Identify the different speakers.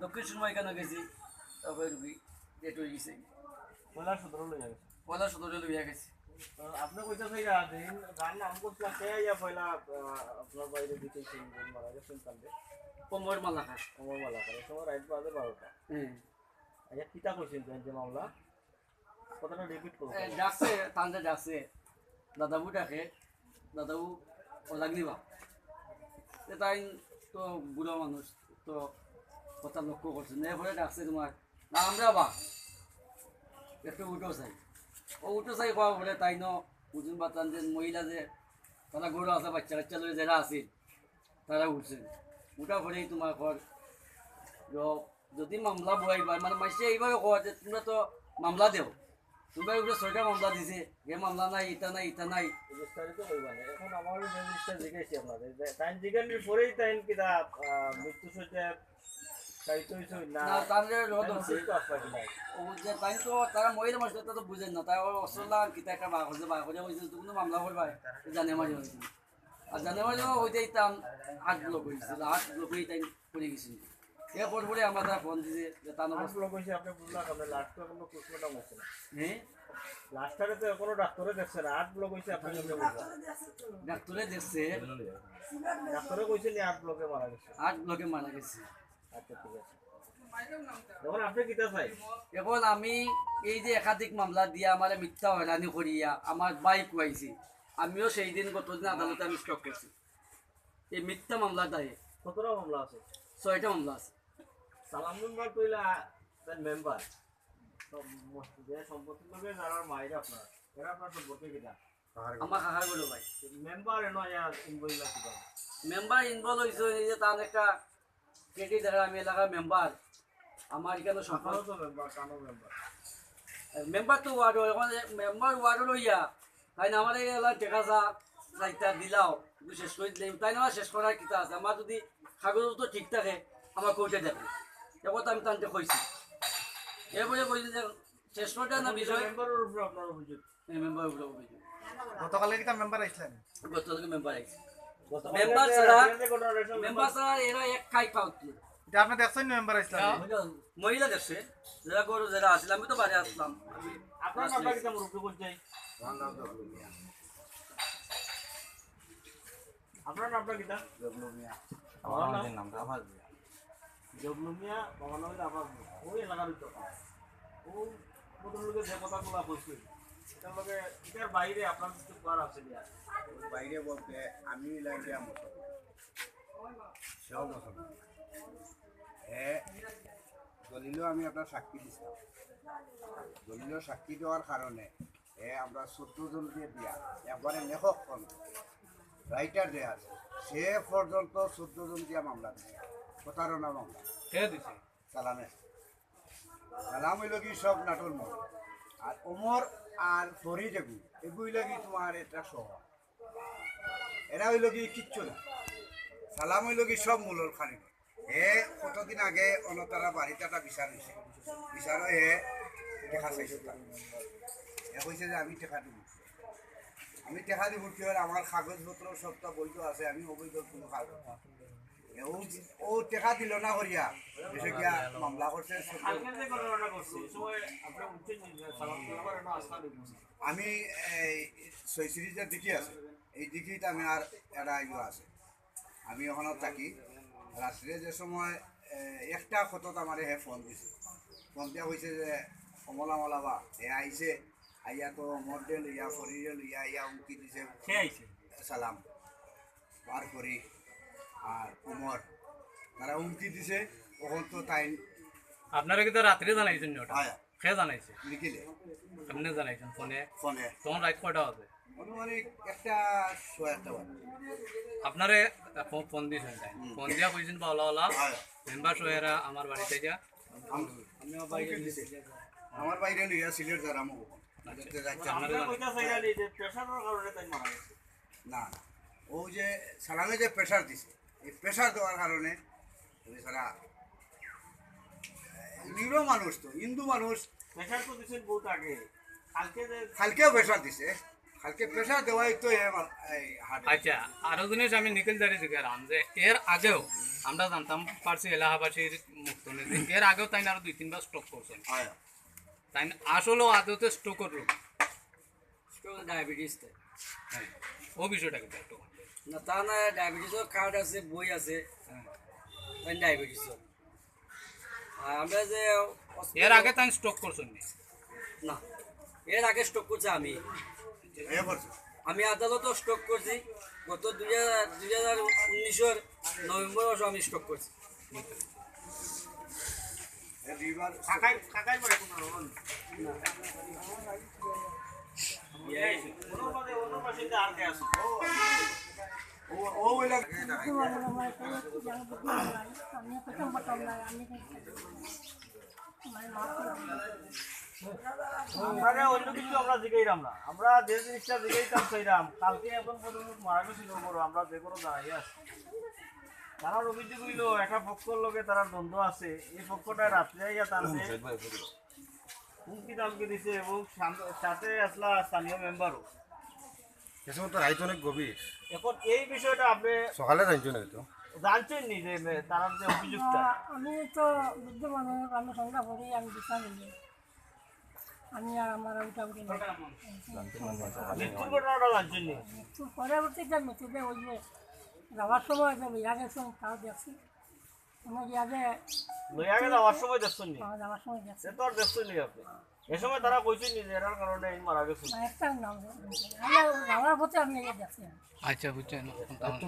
Speaker 1: দক্ষিণ সুরমা এখানে গেছি তারপরে রুগী ডেট হয়ে গেছে।
Speaker 2: পয়লা সতেরো লই গেছে।
Speaker 1: পয়লা সতেরো লইয়া গেছে।
Speaker 2: আপনি কইতে না দিন গান নাম ইয়া পয়লা আপনার বাইরে দিতেছেন মারা গেছেন কান্দে
Speaker 1: কমর মালা খাস
Speaker 2: আমার মালা করে সময় রাইট বাজে বারোটা।
Speaker 1: হ্যাঁ
Speaker 2: আচ্ছা কিতা কইছেন যে মামলা? কথাটা রিপিট
Speaker 1: এ, ডাকছে তানতে ডাকছে দাদাবু ডাকে। দাদাবু লাগলি বা তাই তো বুড়ো মানুষ। তো কথা লক্ষ্য করছে না এরপরে ডাকছে তোমার। না আমরা বা। একটু উঠো চাই ও উঠো চাই কোয়া বলে তাই ন বুঝুন বাতান যে মহিলা যে তারা গরু আছে বাচ্চা কাচ্চা লয়ে যারা আছে তারা উঠছে। উঠা পরেই তোমার ঘর। যদি মামলা বয়াইবা মানে মাসে এইভাবে কয় যে তোমরা তো মামলা দেও। তোমরা উপরে ছয়টা মামলা দিছে। এ মামলা নাই ইটা নাই ইটা নাই।
Speaker 2: বিস্তারিত কইবা না এখন আমার জিনিসটা জিজ্ঞাসি আপনাদের। যে তাইন জিজ্ঞাসির পরেই তাইন কিতা আহ, কিনা?
Speaker 1: তাই তারা মহিলা মানুষ তো বুঝেন না। তারা অসলা কিতা একটা বার করছে বার করে হয়েছে তুমি মামলা জানে মারি হয়েছে আর জানে মারি হইতে ইতাম আট ব্লক হয়েছিল আট ব্লক হয়ে তাই করে গেছিল এরপর পরে আমরা তারা ফোন দিছে যে তার
Speaker 2: আট
Speaker 1: অবস্থা
Speaker 2: ব্লক হইছে আপনি বুঝলাম আপনি লাস্ট কোনো পোস্টমর্টম হচ্ছে না।
Speaker 1: হ্যাঁ?
Speaker 2: লাস্টারে তো কোনো ডাক্তারে দেখছে না আট ব্লক আপনি
Speaker 1: ডাক্তারে দেখছে।
Speaker 2: ডাক্তারে কইছিল আট ব্লকে মারা গেছে।
Speaker 1: আট ব্লকে মারা গেছে।
Speaker 2: আচ্ছা ঠিক আছে। এখন আপনি কিতা চাই?
Speaker 1: এখন আমি এই যে একাধিক মামলা দিয়া আমার মিথ্যা হয়রানি করিয়া আমার বাইক খুয়াইছি আমিও সেই দিন গতদিন আদালতে আমি স্টক করছি এই মিথ্যা মামলা দায়ে।
Speaker 2: কতটা মামলা আছে?
Speaker 1: ছয়টা মামলা আছে।
Speaker 2: সালাম মেম্বার কইলা মেম্বার যে সম্পত্তির লগে যারা মাইরা আপনার এরা আপনার সম্পর্কে কিটা
Speaker 1: আমার কাকার বলো ভাই।
Speaker 2: মেম্বার এনো ইনবইলা কিবা?
Speaker 1: মেম্বার ইনভলভ হয়েছে যে তার একটা ক্রেডিট দেখা আমি এলাকার মেম্বার আমার এখানে
Speaker 2: তো মেম্বার কানো মেম্বার
Speaker 1: মেম্বার তো ওয়ার্ড এখন মেম্বার ওয়ার্ড লইয়া তাই না আমার এই এলাকার টেকা চা চাইটা দিলাও কিন্তু শেষ করে দিলাম তাই না শেষ করার কিতা আছে? আমার যদি কাগজ তো ঠিক থাকে আমার কোর্টে দেখে এখন আমি তানতে কইছি। এরপরে কইছি যে শেষ করতে না বিষয়?
Speaker 2: মেম্বারের উপরে আপনার অভিযোগ।
Speaker 1: মেম্বার উপরে অভিযোগ।
Speaker 3: গতকালে কিতা মেম্বার আসলেন?
Speaker 1: গতকালকে মেম্বার
Speaker 2: গতকালকে
Speaker 1: মেম্বার
Speaker 2: যে
Speaker 1: ছাড়া-
Speaker 2: আপনাদের কোনো রেশন
Speaker 1: মেম্বার ছাড়া এরা এক খাই পাউত
Speaker 3: এটা আপনি দেখছেন না মেম্বার আসলেন
Speaker 1: মহিলা দেখছে যারা গরু যারা আসলে আমি তো বাড়ি আসলাম।
Speaker 2: আপনার নামটা মুরব্বী করতে আপনার নামটা আমার জবলু মিয়া। বাবার নাম হলো ওই এলাকার তো। ও ভদ্রলোকের যে কথাগুলো বলছে। এটার বাইরে আপনার কিছু করার আছে
Speaker 4: বলতে আমি লাগে মতো সেও মতো হে দলিলও আমি আপনার সাক্ষী দিছিলাম দলিলও সাক্ষী দেওয়ার কারণে হে আমরা জন দিয়ে দিয়া একবারে লেখক রাইটার যে আছে সে পর্যন্ত জন দিয়া মামলা দিছে প্রতারণা মামলা
Speaker 3: কে দিছে
Speaker 4: সালামে। সালাম হইল কি সব নাটল মর আর ওমর আর ফরিদ এগু এগু হইল কি তোমার এটা শহর এরা হইল কি কিচ্ছু না। সালাম হইল কি সব মূলর খালি হে কতদিন আগে অনতারা বাড়িতে একটা বিচার হয়েছে বিচার হে দেখা চাইছে। হে কইছে যে, আমি টেকা দিব। আমি টেকা দিব কি হলে? আমার কাগজপত্র সবটা বৈধ আছে, আমি অবৈধ কোনো কাগজ এ ও টেকা দিল না করিয়া এসে গিয়া মামলা করছে আমি এই সিরিজের দিকে আছে। এই দিকেই আমি আর এটা ইয়ে আছে। আমি ওখানে থাকি। রাত্রে যে সময় একটা ক্ষতত আমার হে ফোন দিছে। ফোন দিয়া কইছে যে কমলা মলা বা এ আইছে আইয়া তো মধ্যে লইয়া ফরিরে লইয়া ইয়া উঁকি দিছে। সালাম পার করি আর উমর তারা উমকি দিছে ওখান তো তাই।
Speaker 5: আপনারা কিন্তু রাত্রে জানাইছেন ওটা? খেয়ে জানাইছে?
Speaker 4: লিখিলে
Speaker 5: আপনি জানাইছেন ফোনে?
Speaker 4: ফোনে।
Speaker 5: তখন রাত কয়টা হবে
Speaker 4: অনুমানিক একটা বাজে।
Speaker 5: আপনারে ফোন দিয়েছেন তাই? ফোন দিয়া কইছেন বাওলা ওলা
Speaker 4: আয়া
Speaker 5: মেম্বার সোহেরা আমার বাড়িতে যা
Speaker 4: আমার বাইরে লইয়া সিলেট যারা না
Speaker 2: গেছে।
Speaker 4: না। ও যে সালামে যে প্রেশার দিছে এই প্রেশার দেওয়ার কারণে সারা নিরো মানুষ তো হিন্দু মানুষ।
Speaker 2: প্রেসার তো দিছেন বহুত আগে। কালকে
Speaker 4: কালকেও প্রেশার দিছে। কালকে প্রেশার দেওয়াই তো এ আমার-
Speaker 5: আচ্ছা আরও জিনিস আমি নিখিল দাঁড়ি জিজ্ঞাসাম যে এর আগেও আমরা জানতাম পারছি এলাহাবাসীর মুক্ত নীতি এর আগেও তাই আরও দুই তিনবার স্টক করছেন তাই আসলেও আদতে স্ট্রোকের রোগ
Speaker 1: ডায়াবেটিস
Speaker 5: হ্যাঁ। ও একটু
Speaker 1: না তা না ডায়াবেটিসের কার্ড আছে বই আছে। তাই ডায়াবেটিস আর আমরা যে
Speaker 5: এর আগে তাই স্টক করছেন না?
Speaker 1: এর আগে স্টক করছে আমি। আমি আদালতও স্টক করছি। গত দুই হাজার দুই হাজার উনিশের নভেম্বর মাসে আমি স্টক করছি।
Speaker 4: এ দুইবার
Speaker 2: কাকাই কাকাই পড়ে কোনো আর কে
Speaker 4: ও
Speaker 2: অন্য কিছু আমরা জিগাইলাম না। আমরা যে জিনিসটা জিগাইতাম সেইরাম কালকে এখন পর্যন্ত মারা গেছিল আমরা যে কোনো দাঁড়াই আছি। তারা অভিযোগ হইল একটা পক্ষর লগে তারা দ্বন্দ্ব আছে। এই পক্ষটা রাত্রে আইয়া টানছে হুমকি দামকে দিছে এবং সাথে আসলা স্থানীয় মেম্বারও
Speaker 6: তো রাইত অনেক গভীর।
Speaker 2: এখন এই বিষয়টা আপনি
Speaker 6: সকালে জানছো না তো
Speaker 2: জানছেন নি যে যে অভিযোগটা?
Speaker 7: আমি তো বৃদ্ধ মানুষ আমি সংখ্যা করি আমি আমি আর আমার উঠা উঠি
Speaker 2: মৃত্যুর ঘটনাটা জানছেন নি
Speaker 7: তো পরবর্তীতে মৃত্যুতে ওই যে যাওয়ার সময় যে লইয়া গেছেন তাও দেখছি।
Speaker 2: লইয়া গেলে যাওয়ার সময় দেখছেন নি সে তো আর দেখছেন নি আপনি। এ সময় তারা কইছেন নি যে এটার কারণে এই মারা গেছে
Speaker 7: দেখছি।
Speaker 5: আচ্ছা বুঝছেন